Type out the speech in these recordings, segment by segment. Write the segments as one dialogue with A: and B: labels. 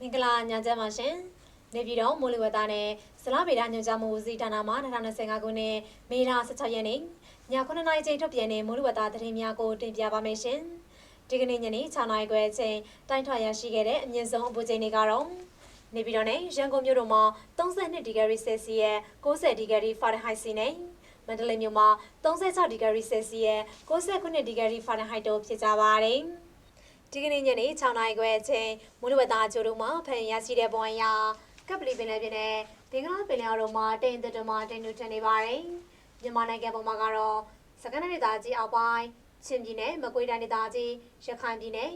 A: မင်္ဂလာညချမ်းပါရှင်နေပြည်တော်မိုးလေဝသနဲ့ဇလဗေဒညွှန်ကြားမှုဦးစီးဌာနမှ2025ခုနှစ်မေလ16ရက်နေ့ည9:00နာရီချိန်ထုတ်ပြန်တဲ့မိုးလေဝသသတင်းများကိုတင်ပြပါမယ်ရှင်ဒီကနေ့ညနေ6:00နာရီခွဲအချိန်တိုင်းထွာရရှိခဲ့တဲ့အမြင့်ဆုံးအပူချိန်တွေကတော့နေပြည်တော်နဲ့ရန်ကုန်မြို့တို့မှာ32ဒီဂရီဆယ်စီယပ်60ဒီဂရီဖာရင်ဟိုက်စီနဲ့မန္တလေးမြို့မှာ36ဒီဂရီဆယ်စီယပ်69ဒီဂရီဖာရင်ဟိုက်တို့ဖြစ်ကြပါတယ်။ ဒီကနေ့ညနေ6နာရီခွဲအချိန်မူလဝတ္တအချို့တို့မှာဖန်ရရှိတဲ့ပုံအရာကပ်ပလီပင်လယ်ပြင်နဲ့ဘင်္ဂလားပင်လယ်အော်တို့မှာတိမ်တတမတိမ်နူထန်နေပါတယ်။မြန်မာနိုင်ငံပေါ်မှာကတော့စကနဒေသကြီးအောက်ပိုင်းချင်းပြည်နယ်မကွေးတိုင်းဒေသကြီးရခိုင်ပြည်နယ်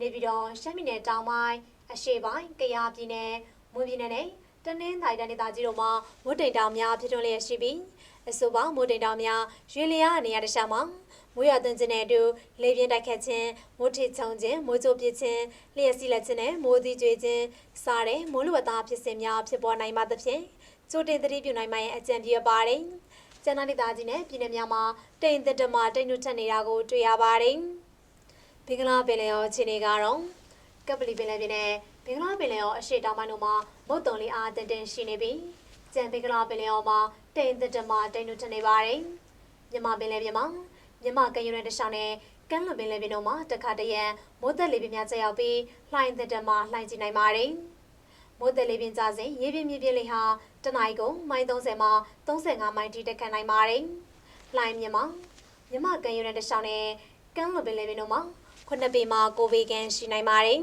A: နေပြည်တော်ရှမ်းပြည်နယ်တောင်ပိုင်းအရှေ့ပိုင်းကယားပြည်နယ်မွန်ပြည်နယ်နဲ့တနင်္သာရီတိုင်းဒေသကြီးတို့မှာမွတ်တိမ်တောင်များဖြစ်ထွန်းလျက်ရှိပြီးအဆိုပါမွတ်တိမ်တောင်များရွေလျားနေရာတစ်ခြားမှာ မိုးရွာသွန်းခြင်းနဲ့အတူလေပြင်းတိုက်ခတ်ခြင်းမိုးထစ်ချုံခြင်းမိုးကြိုးပစ်ခြင်းလျှက်စီးလက်ခြင်းနဲ့မိုးသီးကျွေးခြင်းစားတဲ့မိုးလေဝသဖြစ်စဉ်များဖြစ်ပေါ်နိုင်ပါသဖြင့်ကြိုတင်သတိပြုနိုင်မှရဲ့အကြံပြုရပါတယ်။ကျန်းမာရေးသားကြီးနဲ့ပြည်내များမှာတိမ်သက်တမတိမ်နုထက်နေတာကိုတွေ့ရပါတယ်။ဘင်္ဂလားပင်လယ်အော်ခြေနေကတော့ကပလီပင်လယ်ပြင်နဲ့ဘင်္ဂလားပင်လယ်အော်အရှေ့တောင်ပိုင်းတို့မှာမုတ်တုံလေးအားတန်တန်ရှိနေပြီးကျန်ဘင်္ဂလားပင်လယ်အော်မှာတိမ်သက်တမတိမ်နုထက်နေပါတယ်။မြန်မာပင်လယ်ပြင်မှာ မြမကံရုံနဲ့တခြားနဲ့ကမ်းလွန်ပင်လယ်ပြင်တို့မှာတခါတရံမိုးသက်လေပြင်းများကျရောက်ပြီးလှိုင်းသက်တမလှိုင်းကြည့်နိုင်ပါတယ်။မိုးသက်လေပြင်းကြစဉ်ရေပြင်းမြင့်ပြင်းလေးဟာတနင်္ဂနွေကိုမိုင်30မှ35မိုင်ထိတက်ခတ်နိုင်ပါတယ်။လှိုင်းမြင့်မှာမြမကံရုံနဲ့တခြားနဲ့ကမ်းလွန်ပင်လယ်ပြင်တို့မှာခုနှစ်ပေမှ9ပေခန့်ရှိနိုင်ပါတယ်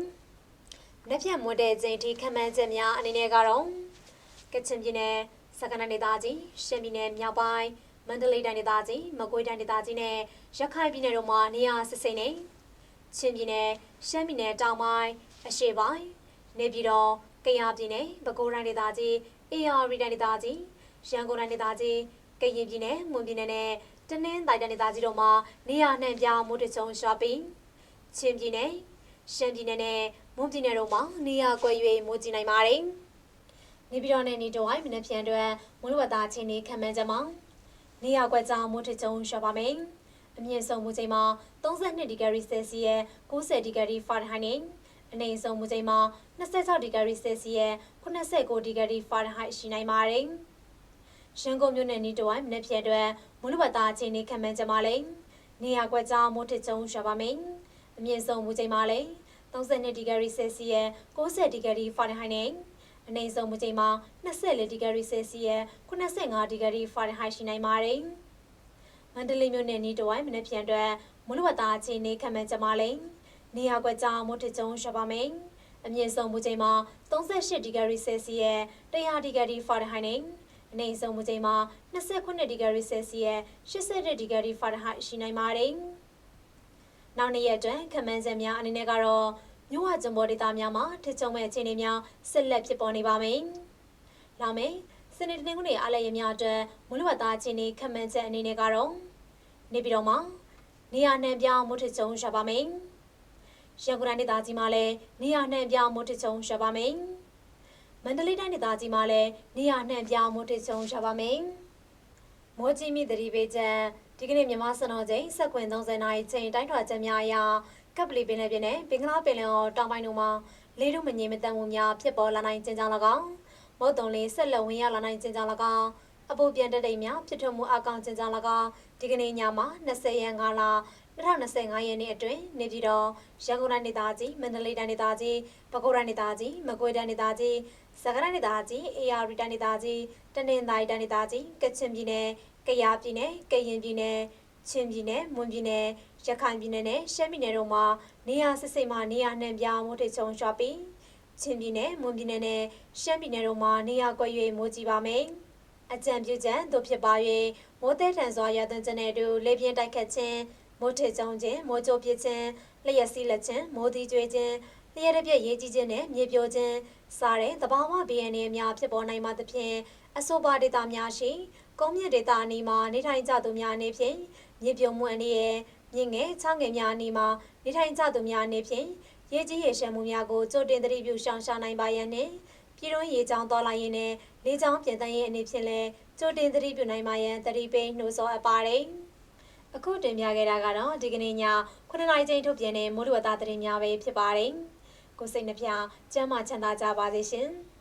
A: ။လက်ဖြတ်မွတ်တဲ့ချိန်ထိခန့်မှန်းချက်များအနေနဲ့ကတော့ကချင်ပြည်နယ်စကနဒေသကြီးရှမ်းပြည်နယ်မြောက်ပိုင်း မန္တလေးတိုင်းဒေသကြီးမကွေးတိုင်းဒေသကြီးနဲ့ရခိုင်ပြည်နယ်တို့မှာနေရာစစ်စိမ့်နေချင်းပြည်နယ်ရှမ်းပြည်နယ်တောင်ပိုင်းအရှေ့ပိုင်းနေပြည်တော်ကယားပြည်နယ်ပဲခူးတိုင်းဒေသကြီးအေရရီတိုင်းဒေသကြီးရန်ကုန်တိုင်းဒေသကြီးကရင်ပြည်နယ်မွန်ပြည်နယ်နဲ့တနင်္သာရီတိုင်းဒေသကြီးတို့မှာနေရာနှံပြမိုးတချုံရွာပြီးချင်းပြည်နယ်ရှမ်းပြည်နယ်နဲ့မွန်ပြည်နယ်တို့မှာနေရာကွက်၍မိုးကြီးနိုင်ပါတယ်နေပြည်တော်နဲ့နေတော်ဝိုင်းမနက်ဖြန်အတွက်မိုးလေဝသချင်းနေခံမှန်းကြမှာ နေရာကွက်ကြောင်မိုးထချုံရွာပါမယ်။အမြင့်ဆုံးမူချိန်မှာ32ဒီဂရီဆယ်စီယပ်90ဒီဂရီဖာရင်ဟိုက်နဲ့အနိမ့်ဆုံးမူချိန်မှာ26ဒီဂရီဆယ်စီယပ်89ဒီဂရီဖာရင်ဟိုက်ရှိနိုင်ပါတယ်။ရန်ကုန်မြို့နယ်နီးတဝိုင်းမနေ့ဖြန်အတွက်မူလဘတာအချိန်လေးခံမှန်းကြပါလေ။နေရာကွက်ကြောင်မိုးထချုံရွာပါမယ်။အမြင့်ဆုံးမူချိန်မှာလည်း32ဒီဂရီဆယ်စီယပ်90ဒီဂရီဖာရင်ဟိုက်နဲ့ အနည်းဆုံးမချိန်မှာ24ဒီဂရီဆယ်စီယပ်85ဒီဂရီဖာရင်ဟိုက်ရှိနိုင်ပါတယ်။မန္တလေးမြို့နယ်နီးတဝိုင်းမနေ့ပြန်အတွက်မုလဝတ္တာအခြေအနေခံမှန်းကြပါလိမ့်။နေရာကွက်ကြောင်မိုးထကြုံရွာပါမယ်။အမြင့်ဆုံးမူချိန်မှာ38ဒီဂရီဆယ်စီယပ်100ဒီဂရီဖာရင်ဟိုက်နဲ့အနည်းဆုံးမူချိန်မှာ29ဒီဂရီဆယ်စီယပ်80ဒီဂရီဖာရင်ဟိုက်ရှိနိုင်ပါတယ်။နောက်နေ့ရက်အတွင်းခံမှန်းချက်များအနေနဲ့ကတော့ မြို့ဝကျံပေါ်ဒေသများမှာထစ်ချုံမဲ့အခြေအနေများဆက်လက်ဖြစ်ပေါ်နေပါမယ်။လာမယ့်စနေတနင်္ဂနွေအားလည်းရများအတွက်မူလဝတ္တအခြေအနေခံမှန်းချက်အနေနဲ့ကတော့နေပြည်တော်မှာနေရာနှံပြောင်းမုတ်ထချုံရပါမယ်။ရန်ကုန်တိုင်းဒေသကြီးမှာလည်းနေရာနှံပြောင်းမုတ်ထချုံရပါမယ်။မန္တလေးတိုင်းဒေသကြီးမှာလည်းနေရာနှံပြောင်းမုတ်ထချုံရပါမယ်။မောကြီးမိသတိပေးချက်ဒီကနေ့မြန်မာစံတော်ချိန်စက်ကွင်30နာရီချိန်တိုင်းထွာချက်များအရာ ကပ်ပလီပင်လယ်ပြင်နဲ့ဘင်္ဂလားပင်လယ်အော်တောင်ပိုင်းတို့မှာလေတို့မငြိမ်မသက်မှုများဖြစ်ပေါ်လာနိုင်ခြင်းကြောင့်၎င်းမုတ်တုံလေးဆက်လက်ဝင်ရောက်လာနိုင်ခြင်းကြောင့်၎င်းအပူပြန်တက်တိမ်များဖြစ်ထွန်းမှုအကောင်ခြင်းကြောင့်၎င်းဒီကနေ့ညမှာ20ရက်5လ2025ရက်နေ့အတွင်းနေပြည်တော်ရန်ကုန်တိုင်းဒေသကြီးမန္တလေးတိုင်းဒေသကြီးပဲခူးတိုင်းဒေသကြီးမကွေးတိုင်းဒေသကြီးစကိုင်းတိုင်းဒေသကြီးအေရရီတိုင်းဒေသကြီးတနင်္သာရီတိုင်းဒေသကြီးကချင်ပြည်နယ်ကယားပြည်နယ်ကရင်ပြည်နယ် ချင်းပြည်နယ်မွန်ပြည်နယ်ရခိုင်ပြည်နယ်နဲ့ရှမ်းပြည်နယ်တို့မှာနေရာစစ်စိတ်မှနေရာနှံပြမိုးထိတ်ချုံရွှာပြီးချင်းပြည်နယ်မွန်ပြည်နယ်နဲ့ရှမ်းပြည်နယ်တို့မှာနေရာကွက်၍မိုးကြီးပါမယ်။အကြံပြုချက်တို့ဖြစ်ပါ၍မိုးသည်ထန်စွာရသွန်းခြင်းနဲ့အတူလေပြင်းတိုက်ခတ်ခြင်းမိုးထိတ်ချုံခြင်းမိုးကြိုးပစ်ခြင်းလျှက်စီးလက်ခြင်းမိုးသီးကျွေးခြင်းလျှက်တစ်ပြက်ရေးကြီးခြင်းနဲ့မြေပြိုခြင်းစားတဲ့သဘာဝ BNA များဖြစ်ပေါ်နိုင်မှသဖြင့်အဆိုပါဒေတာများရှိကုန်းမြင့်ဒေတာအနီးမှာနေထိုင်ကြသူများအနေဖြင့် မြေပြုံမှုအနေနဲ့မြင့်ငယ်ချောင်းငယ်များအနေမှာနေထိုင်ကြသူများအနေဖြင့်ရေကြီးရေရှမ်းမှုများကိုကြိုတင်သတိပြုရှောင်ရှားနိုင်ပါရန်နှင့်ပြည်တွင်းရေကြောင်းသွားလာရင်းနဲ့လေကြောင်းပြင်သန်းရေးအနေဖြင့်လည်းကြိုတင်သတိပြုနိုင်ပါရန်သတိပေးနှိုးဆော်အပ်ပါတယ်။အခုတင်ပြခဲ့တာကတော့ဒီကနေ့ည9:00နာရီချိန်ထုတ်ပြန်တဲ့မိုးလေဝသသတင်းများပဲဖြစ်ပါတယ်။ကိုယ်စိတ်နှပြကျန်းမာချမ်းသာကြပါစေရှင်။